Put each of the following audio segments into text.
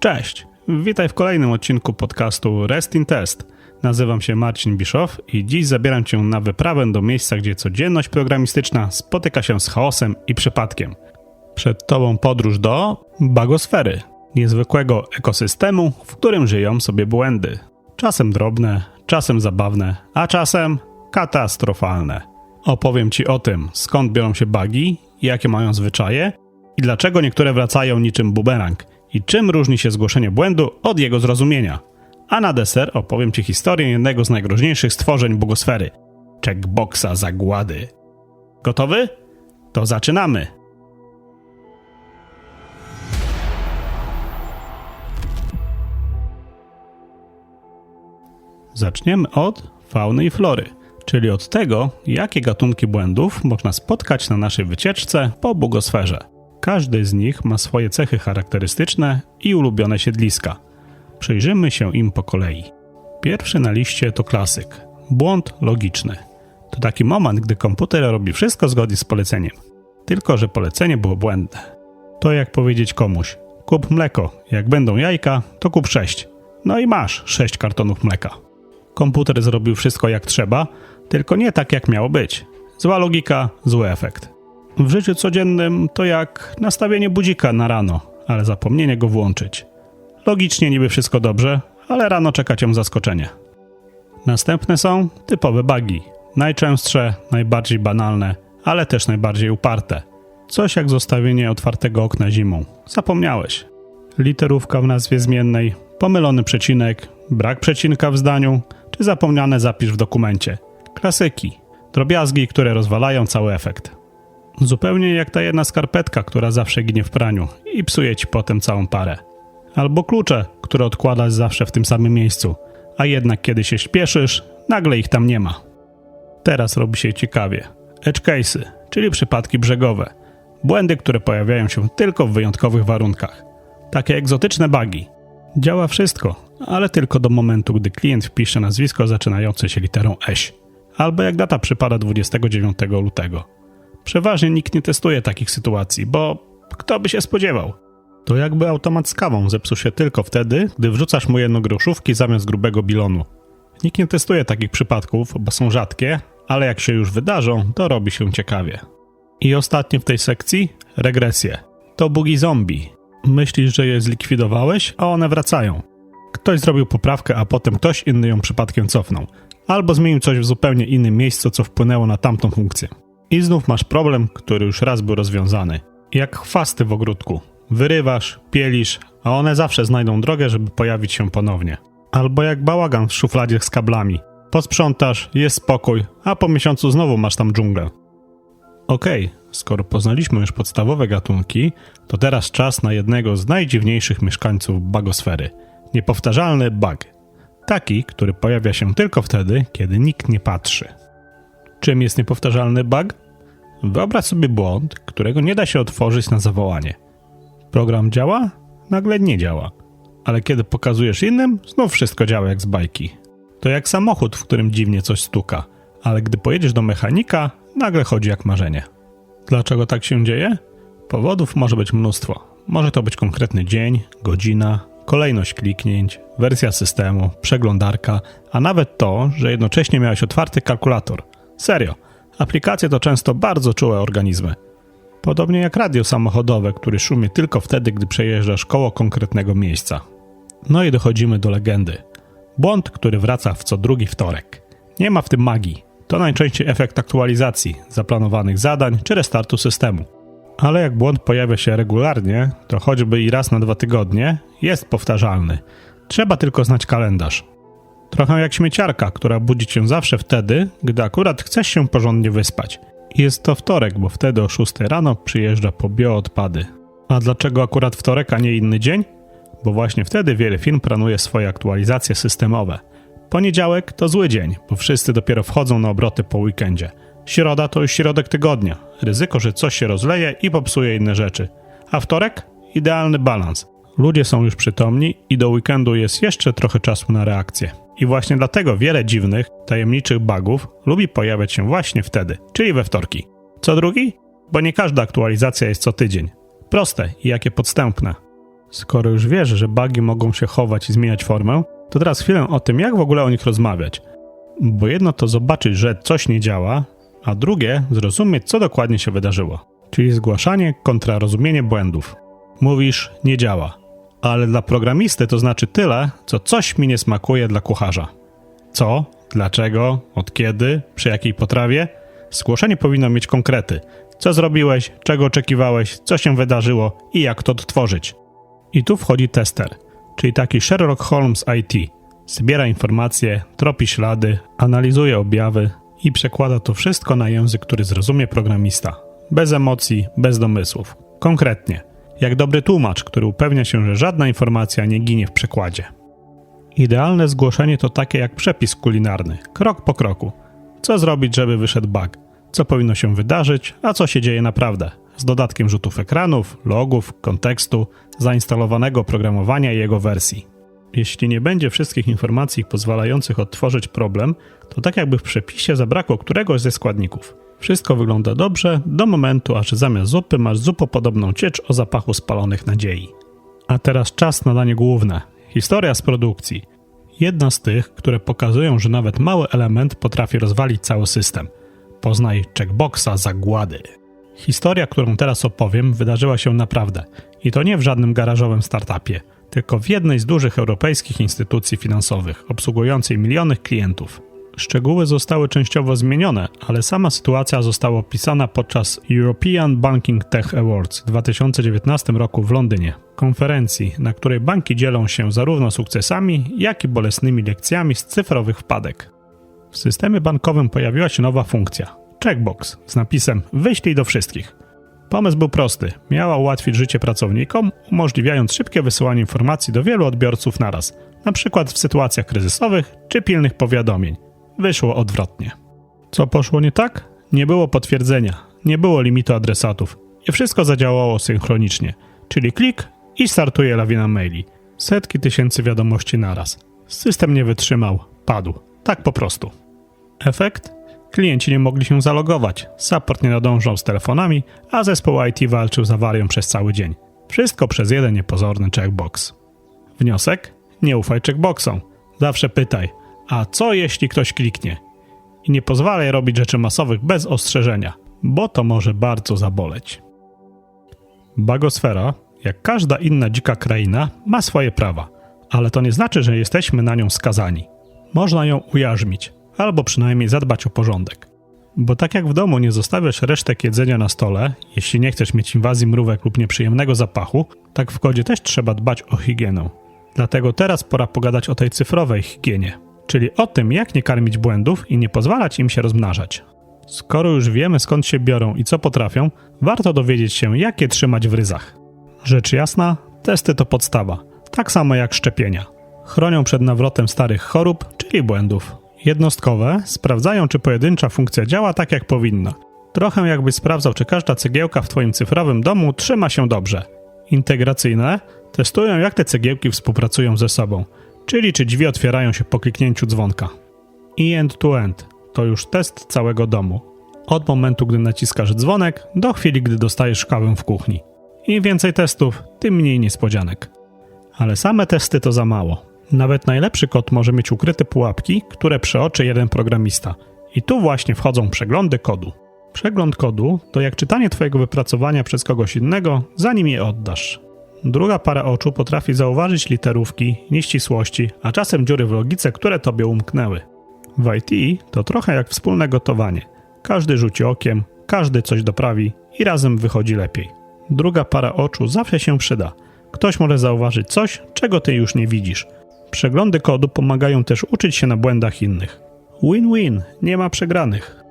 Cześć, witaj w kolejnym odcinku podcastu Rest in Test. Nazywam się Marcin Bischoff i dziś zabieram Cię na wyprawę do miejsca, gdzie codzienność programistyczna spotyka się z chaosem i przypadkiem. Przed Tobą podróż do bagosfery, niezwykłego ekosystemu, w którym żyją sobie błędy. Czasem drobne, czasem zabawne, a czasem katastrofalne. Opowiem Ci o tym, skąd biorą się bugi, jakie mają zwyczaje i dlaczego niektóre wracają niczym bumerang i czym różni się zgłoszenie błędu od jego zrozumienia. A na deser opowiem Ci historię jednego z najgroźniejszych stworzeń bugosfery checkboxa zagłady. Gotowy? To zaczynamy! Zaczniemy od fauny i flory, czyli od tego, jakie gatunki błędów można spotkać na naszej wycieczce po bugosferze. Każdy z nich ma swoje cechy charakterystyczne i ulubione siedliska. Przyjrzymy się im po kolei. Pierwszy na liście to klasyk błąd logiczny. To taki moment, gdy komputer robi wszystko zgodnie z poleceniem, tylko że polecenie było błędne. To jak powiedzieć komuś: kup mleko, jak będą jajka, to kup sześć. No i masz sześć kartonów mleka. Komputer zrobił wszystko jak trzeba, tylko nie tak jak miało być. Zła logika, zły efekt. W życiu codziennym to jak nastawienie budzika na rano, ale zapomnienie go włączyć. Logicznie niby wszystko dobrze, ale rano czeka cię zaskoczenie. Następne są typowe bugi. Najczęstsze, najbardziej banalne, ale też najbardziej uparte. Coś jak zostawienie otwartego okna zimą. Zapomniałeś. Literówka w nazwie zmiennej, pomylony przecinek, brak przecinka w zdaniu, czy zapomniane zapisz w dokumencie. Klasyki. Drobiazgi, które rozwalają cały efekt. Zupełnie jak ta jedna skarpetka, która zawsze ginie w praniu i psuje ci potem całą parę. Albo klucze, które odkładasz zawsze w tym samym miejscu, a jednak kiedy się śpieszysz, nagle ich tam nie ma. Teraz robi się ciekawie. Edge case'y, czyli przypadki brzegowe. Błędy, które pojawiają się tylko w wyjątkowych warunkach. Takie egzotyczne bugi. Działa wszystko, ale tylko do momentu, gdy klient wpisze nazwisko zaczynające się literą S. Albo jak data przypada 29 lutego. Przeważnie nikt nie testuje takich sytuacji, bo kto by się spodziewał? To jakby automat z kawą zepsuł się tylko wtedy, gdy wrzucasz mu jedno groszówki zamiast grubego bilonu. Nikt nie testuje takich przypadków, bo są rzadkie, ale jak się już wydarzą, to robi się ciekawie. I ostatnie w tej sekcji regresje. To bugi zombie. Myślisz, że je zlikwidowałeś, a one wracają. Ktoś zrobił poprawkę, a potem ktoś inny ją przypadkiem cofnął. Albo zmienił coś w zupełnie innym miejscu, co wpłynęło na tamtą funkcję. I znów masz problem, który już raz był rozwiązany. Jak chwasty w ogródku. Wyrywasz, pielisz, a one zawsze znajdą drogę, żeby pojawić się ponownie. Albo jak bałagan w szufladzie z kablami. Posprzątasz, jest spokój, a po miesiącu znowu masz tam dżunglę. Okej, skoro poznaliśmy już podstawowe gatunki, to teraz czas na jednego z najdziwniejszych mieszkańców bagosfery. Niepowtarzalny bug. Taki, który pojawia się tylko wtedy, kiedy nikt nie patrzy. Czym jest niepowtarzalny bug? Wyobraź sobie błąd, którego nie da się otworzyć na zawołanie. Program działa? Nagle nie działa. Ale kiedy pokazujesz innym, znów wszystko działa jak z bajki. To jak samochód, w którym dziwnie coś stuka, ale gdy pojedziesz do mechanika, nagle chodzi jak marzenie. Dlaczego tak się dzieje? Powodów może być mnóstwo. Może to być konkretny dzień, godzina, kolejność kliknięć, wersja systemu, przeglądarka, a nawet to, że jednocześnie miałeś otwarty kalkulator. Serio, aplikacje to często bardzo czułe organizmy. Podobnie jak radio samochodowe, który szumie tylko wtedy, gdy przejeżdżasz koło konkretnego miejsca. No i dochodzimy do legendy. Błąd, który wraca w co drugi wtorek. Nie ma w tym magii. To najczęściej efekt aktualizacji, zaplanowanych zadań czy restartu systemu. Ale jak błąd pojawia się regularnie, to choćby i raz na dwa tygodnie, jest powtarzalny. Trzeba tylko znać kalendarz. Trochę jak śmieciarka, która budzi cię zawsze wtedy, gdy akurat chcesz się porządnie wyspać. Jest to wtorek, bo wtedy o 6 rano przyjeżdża po bioodpady. A dlaczego akurat wtorek, a nie inny dzień? Bo właśnie wtedy wiele firm planuje swoje aktualizacje systemowe. Poniedziałek to zły dzień, bo wszyscy dopiero wchodzą na obroty po weekendzie. Środa to już środek tygodnia. Ryzyko, że coś się rozleje i popsuje inne rzeczy. A wtorek? Idealny balans. Ludzie są już przytomni i do weekendu jest jeszcze trochę czasu na reakcję. I właśnie dlatego wiele dziwnych, tajemniczych bugów lubi pojawiać się właśnie wtedy, czyli we wtorki. Co drugi? Bo nie każda aktualizacja jest co tydzień. Proste i jakie podstępne. Skoro już wiesz, że bugi mogą się chować i zmieniać formę, to teraz chwilę o tym, jak w ogóle o nich rozmawiać. Bo jedno to zobaczyć, że coś nie działa, a drugie zrozumieć, co dokładnie się wydarzyło. Czyli zgłaszanie kontra rozumienie błędów. Mówisz, nie działa, ale dla programisty to znaczy tyle, co coś mi nie smakuje dla kucharza. Co, dlaczego, od kiedy, przy jakiej potrawie? Zgłoszenie powinno mieć konkrety. Co zrobiłeś, czego oczekiwałeś, co się wydarzyło i jak to odtworzyć. I tu wchodzi tester, czyli taki Sherlock Holmes IT. Zbiera informacje, tropi ślady, analizuje objawy i przekłada to wszystko na język, który zrozumie programista. Bez emocji, bez domysłów. Konkretnie, jak dobry tłumacz, który upewnia się, że żadna informacja nie ginie w przekładzie. Idealne zgłoszenie to takie jak przepis kulinarny, krok po kroku. Co zrobić, żeby wyszedł bug? Co powinno się wydarzyć, a co się dzieje naprawdę? Z dodatkiem rzutów ekranów, logów, kontekstu, zainstalowanego oprogramowania i jego wersji. Jeśli nie będzie wszystkich informacji pozwalających odtworzyć problem, to tak jakby w przepisie zabrakło któregoś ze składników. Wszystko wygląda dobrze do momentu, aż zamiast zupy masz zupopodobną ciecz o zapachu spalonych nadziei. A teraz czas na danie główne. Historia z produkcji. Jedna z tych, które pokazują, że nawet mały element potrafi rozwalić cały system. Poznaj checkboxa zagłady. Historia, którą teraz opowiem, wydarzyła się naprawdę. I to nie w żadnym garażowym startupie, tylko w jednej z dużych europejskich instytucji finansowych, obsługującej miliony klientów. Szczegóły zostały częściowo zmienione, ale sama sytuacja została opisana podczas European Banking Tech Awards w 2019 roku w Londynie, konferencji, na której banki dzielą się zarówno sukcesami, jak i bolesnymi lekcjami z cyfrowych wpadek. W systemie bankowym pojawiła się nowa funkcja checkbox z napisem Wyślij do wszystkich. Pomysł był prosty. Miała ułatwić życie pracownikom, umożliwiając szybkie wysyłanie informacji do wielu odbiorców naraz, na przykład w sytuacjach kryzysowych czy pilnych powiadomień wyszło odwrotnie. Co poszło nie tak? Nie było potwierdzenia, nie było limitu adresatów i wszystko zadziałało synchronicznie, czyli klik i startuje lawina maili. Setki tysięcy wiadomości naraz. System nie wytrzymał, padł. Tak po prostu. Efekt? Klienci nie mogli się zalogować, support nie nadążał z telefonami, a zespół IT walczył z awarią przez cały dzień. Wszystko przez jeden niepozorny checkbox. Wniosek? Nie ufaj checkboxom. Zawsze pytaj, a co jeśli ktoś kliknie? I nie pozwalaj robić rzeczy masowych bez ostrzeżenia, bo to może bardzo zaboleć. Bagosfera, jak każda inna dzika kraina, ma swoje prawa, ale to nie znaczy, że jesteśmy na nią skazani. Można ją ujarzmić, albo przynajmniej zadbać o porządek. Bo tak jak w domu nie zostawiasz resztek jedzenia na stole, jeśli nie chcesz mieć inwazji mrówek lub nieprzyjemnego zapachu, tak w kodzie też trzeba dbać o higienę. Dlatego teraz pora pogadać o tej cyfrowej higienie czyli o tym, jak nie karmić błędów i nie pozwalać im się rozmnażać. Skoro już wiemy skąd się biorą i co potrafią, warto dowiedzieć się, jak je trzymać w ryzach. Rzecz jasna, testy to podstawa, tak samo jak szczepienia. Chronią przed nawrotem starych chorób, czyli błędów. Jednostkowe sprawdzają, czy pojedyncza funkcja działa tak, jak powinna. Trochę jakbyś sprawdzał, czy każda cegiełka w Twoim cyfrowym domu trzyma się dobrze. Integracyjne testują, jak te cegiełki współpracują ze sobą czyli czy drzwi otwierają się po kliknięciu dzwonka. I end-to-end to już test całego domu. Od momentu, gdy naciskasz dzwonek, do chwili, gdy dostajesz kawę w kuchni. Im więcej testów, tym mniej niespodzianek. Ale same testy to za mało. Nawet najlepszy kod może mieć ukryte pułapki, które przeoczy jeden programista. I tu właśnie wchodzą przeglądy kodu. Przegląd kodu to jak czytanie Twojego wypracowania przez kogoś innego, zanim je oddasz. Druga para oczu potrafi zauważyć literówki, nieścisłości, a czasem dziury w logice, które tobie umknęły. W IT to trochę jak wspólne gotowanie. Każdy rzuci okiem, każdy coś doprawi i razem wychodzi lepiej. Druga para oczu zawsze się przyda. Ktoś może zauważyć coś, czego ty już nie widzisz. Przeglądy kodu pomagają też uczyć się na błędach innych. Win-win, nie ma przegranych.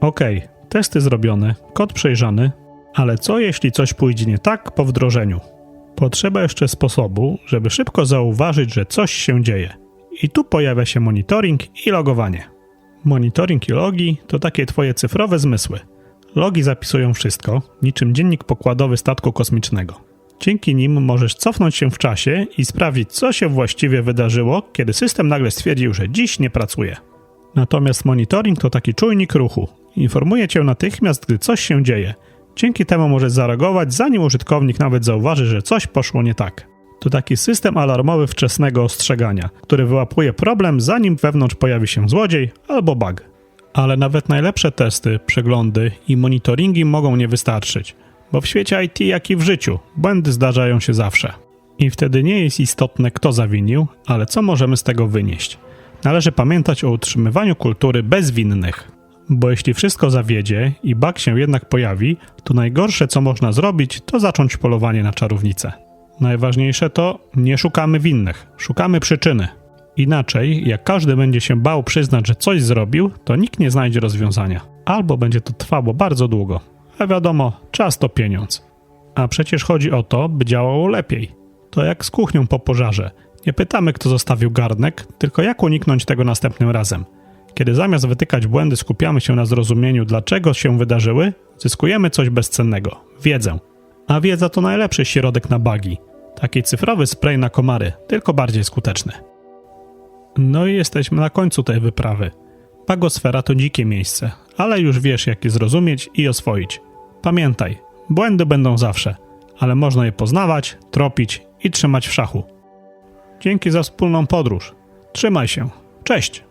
Ok, testy zrobione, kod przejrzany, ale co jeśli coś pójdzie nie tak po wdrożeniu? Potrzeba jeszcze sposobu, żeby szybko zauważyć, że coś się dzieje. I tu pojawia się monitoring i logowanie. Monitoring i logi to takie twoje cyfrowe zmysły. Logi zapisują wszystko, niczym dziennik pokładowy statku kosmicznego. Dzięki nim możesz cofnąć się w czasie i sprawdzić, co się właściwie wydarzyło, kiedy system nagle stwierdził, że dziś nie pracuje. Natomiast monitoring to taki czujnik ruchu. Informuje cię natychmiast, gdy coś się dzieje – Dzięki temu możesz zareagować, zanim użytkownik nawet zauważy, że coś poszło nie tak. To taki system alarmowy wczesnego ostrzegania, który wyłapuje problem, zanim wewnątrz pojawi się złodziej albo bug. Ale nawet najlepsze testy, przeglądy i monitoringi mogą nie wystarczyć, bo w świecie IT, jak i w życiu, błędy zdarzają się zawsze. I wtedy nie jest istotne, kto zawinił, ale co możemy z tego wynieść. Należy pamiętać o utrzymywaniu kultury bezwinnych. Bo jeśli wszystko zawiedzie i bug się jednak pojawi, to najgorsze co można zrobić, to zacząć polowanie na czarownicę. Najważniejsze to nie szukamy winnych, szukamy przyczyny. Inaczej, jak każdy będzie się bał przyznać, że coś zrobił, to nikt nie znajdzie rozwiązania. Albo będzie to trwało bardzo długo. A wiadomo, czas to pieniądz. A przecież chodzi o to, by działało lepiej. To jak z kuchnią po pożarze. Nie pytamy, kto zostawił garnek, tylko jak uniknąć tego następnym razem. Kiedy zamiast wytykać błędy skupiamy się na zrozumieniu, dlaczego się wydarzyły, zyskujemy coś bezcennego wiedzę. A wiedza to najlepszy środek na bugi. Taki cyfrowy spray na komary, tylko bardziej skuteczny. No i jesteśmy na końcu tej wyprawy. Pagosfera to dzikie miejsce, ale już wiesz, jak je zrozumieć i oswoić. Pamiętaj, błędy będą zawsze, ale można je poznawać, tropić i trzymać w szachu. Dzięki za wspólną podróż. Trzymaj się. Cześć!